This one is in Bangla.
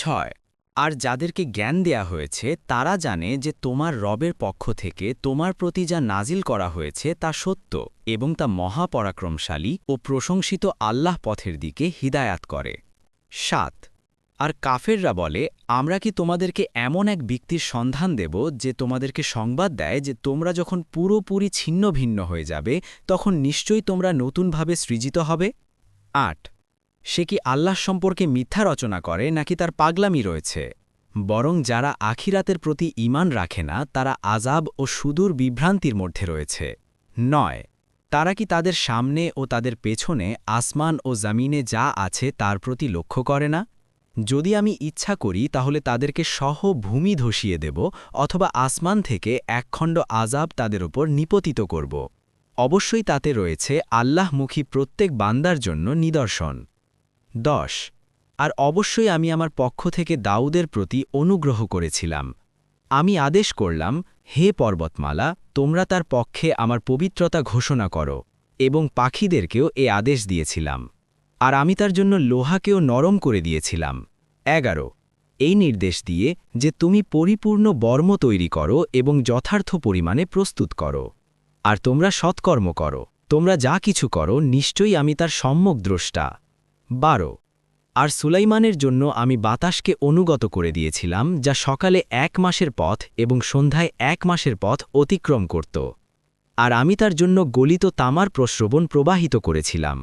ছয়। আর যাদেরকে জ্ঞান দেয়া হয়েছে, তারা জানে যে তোমার রবের পক্ষ থেকে তোমার প্রতি যা নাজিল করা হয়েছে তা সত্য এবং তা মহাপরাক্রমশালী ও প্রশংসিত আল্লাহ পথের দিকে হিদায়াত করে। সাত। আর কাফেররা বলে, আমরা কি তোমাদেরকে এমন এক ব্যক্তির সন্ধান দেব যে তোমাদেরকে সংবাদ দেয় যে তোমরা যখন পুরোপুরি ছিন্ন ভিন্ন হয়ে যাবে, তখন নিশ্চয়ই তোমরা নতুনভাবে সৃজিত হবে? আট। সে কি আল্লাহ সম্পর্কে মিথ্যা রচনা করে নাকি তার পাগলামি রয়েছে? বরং যারা আখিরাতের প্রতি ঈমান রাখে না, তারা আজাব ও সুদূর বিভ্রান্তির মধ্যে রয়েছে। নয়, তারা কি তাদের সামনে ও তাদের পেছনে আসমান ও জামিনে যা আছে তার প্রতি লক্ষ্য করে না? যদি আমি ইচ্ছা করি, তাহলে তাদেরকে সহ ভূমি ধসিয়ে দেব অথবা আসমান থেকে একখণ্ড আজাব তাদের ওপর নিপতিত করব। অবশ্যই তাতে রয়েছে আল্লাহমুখী প্রত্যেক বান্দার জন্য নিদর্শন। দশ। আর অবশ্যই আমি আমার পক্ষ থেকে দাউদের প্রতি অনুগ্রহ করেছিলাম। আমি আদেশ করলাম, হে পর্বতমালা, তোমরা তার পক্ষে আমার পবিত্রতা ঘোষণা করো এবং পাখিদেরকেও এ আদেশ দিয়েছিলাম। আর আমি তার জন্য লোহাকেও নরম করে দিয়েছিলাম। এগারো। এই নির্দেশ দিয়ে যে তুমি পরিপূর্ণ বর্ম তৈরি করো এবং যথার্থ পরিমাণে প্রস্তুত করো। আর তোমরা সৎকর্ম করো। তোমরা যা কিছু করো, নিশ্চয়ই আমি তার সম্যক দ্রষ্টা। বারো। আর সুলাইমানের জন্য আমি বাতাসকে অনুগত করে দিয়েছিলাম, যা সকালে এক মাসের পথ এবং সন্ধ্যায় এক মাসের পথ অতিক্রম করত। আর আমি তার জন্য গলিত তামার প্রশ্রবণ প্রবাহিত করেছিলাম।